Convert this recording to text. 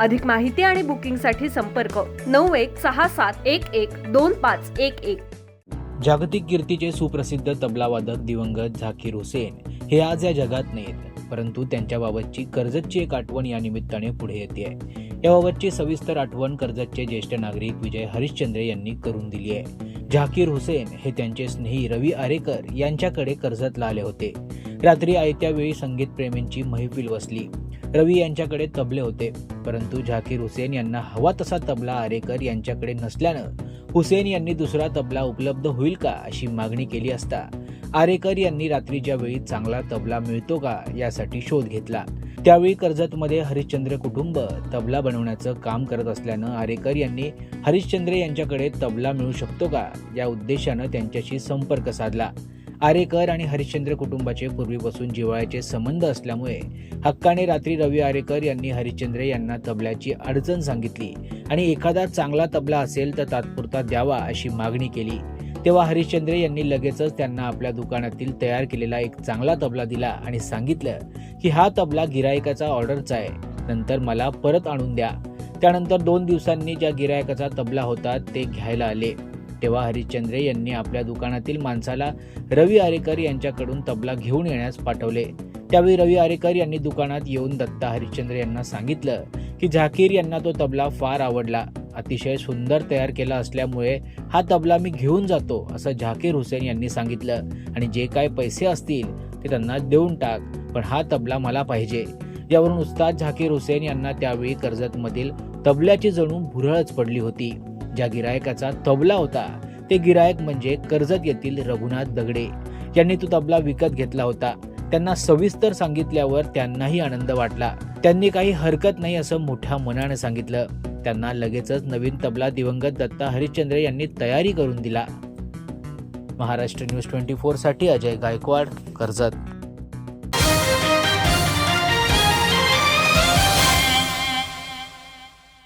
अधिक माहिती आणि बुकिंगसाठी संपर्क नऊ एक सहा सात एक एक दोन पाच एक एक. जागतिक कीर्तीचे सुप्रसिद्ध तबलावादक दिवंगत झाकीर हुसेन हे आज या जगात नाहीत परंतु त्यांच्याबाबतची कर्जतची एक आठवण या निमित्ताने पुढे येते याबाबतची सविस्तर आठवण कर्जतचे ज्येष्ठ नागरिक विजय हरिश्चंद्र यांनी करून दिली आहे. झाकीर हुसेन हे त्यांचे स्नेही रवी आरेकर यांच्याकडे कर्जतला आले होते. रात्री आयत्या वेळी संगीत प्रेमींची बसली. रवी यांच्याकडे तबले होते. परंतु झाकीर हुसेन यांना हवा तसा तबला आरेकर यांच्याकडे नसल्यानं हुसेन यांनी दुसरा तबला उपलब्ध होईल का अशी मागणी केली असता आरेकर यांनी रात्रीच्या वेळी चांगला तबला मिळतो का यासाठी शोध घेतला. त्यावेळी कर्जतमध्ये हरिश्चंद्र कुटुंब तबला बनवण्याचं काम करत असल्यानं आरेकर यांनी हरिश्चंद्र यांच्याकडे तबला मिळू शकतो का या उद्देशानं त्यांच्याशी संपर्क साधला. आरेकर आणि हरिश्चंद्र कुटुंबाचे पूर्वीपासून जिव्हाळ्याचे संबंध असल्यामुळे हक्काने रात्री रवी आरेकर यांनी हरिश्चंद्र यांना तबल्याची अडचण सांगितली आणि एखादा चांगला तबला असेल तर तात्पुरता द्यावा अशी मागणी केली. तेव्हा हरिश्चंद्र यांनी लगेचच त्यांना आपल्या दुकानातील तयार केलेला एक चांगला तबला दिला आणि सांगितलं की हा तबला गिरायकाचा ऑर्डरचा आहे नंतर मला परत आणून द्या. त्यानंतर दोन दिवसांनी ज्या गिरायकाचा तबला होता ते घ्यायला आले. तेव्हा हरिश्चंद्र यांनी आपल्या दुकानातील माणसाला रवी आरेकर यांच्याकडून तबला घेऊन येण्यास पाठवले. त्यावेळी रवी आरेकर यांनी दुकानात येऊन दत्ता हरिश्चंद्र यांना सांगितलं की झाकीर यांना तो तबला फार आवडला. अतिशय सुंदर तयार केला असल्यामुळे हा तबला मी घेऊन जातो असं झाकीर हुसेन यांनी सांगितलं. आणि जे काय पैसे असतील ते त्यांना देऊन टाक पण हा तबला मला पाहिजे. यावरून उस्ताद झाकीर हुसेन यांना त्यावेळी कर्जतमधील तबल्याची जणू भुरळच पडली होती. ज्या गिरायकाचा तबला होता ते गिरायक म्हणजे कर्जत येथील रघुनाथ दगडे. यांनी तो तबला विकत घेतला होता. त्यांना सविस्तर सांगितल्यावर त्यांनाही आनंद वाटला. त्यांनी काही हरकत नाही असं मोठ्या मनाने सांगितलं. त्यांना लगेचच नवीन तबला दिवंगत दत्ता हरिश्चंद्र यांनी तयारी करून दिला. महाराष्ट्र न्यूज ट्वेंटी फोरसाठी अजय गायकवाड कर्जत.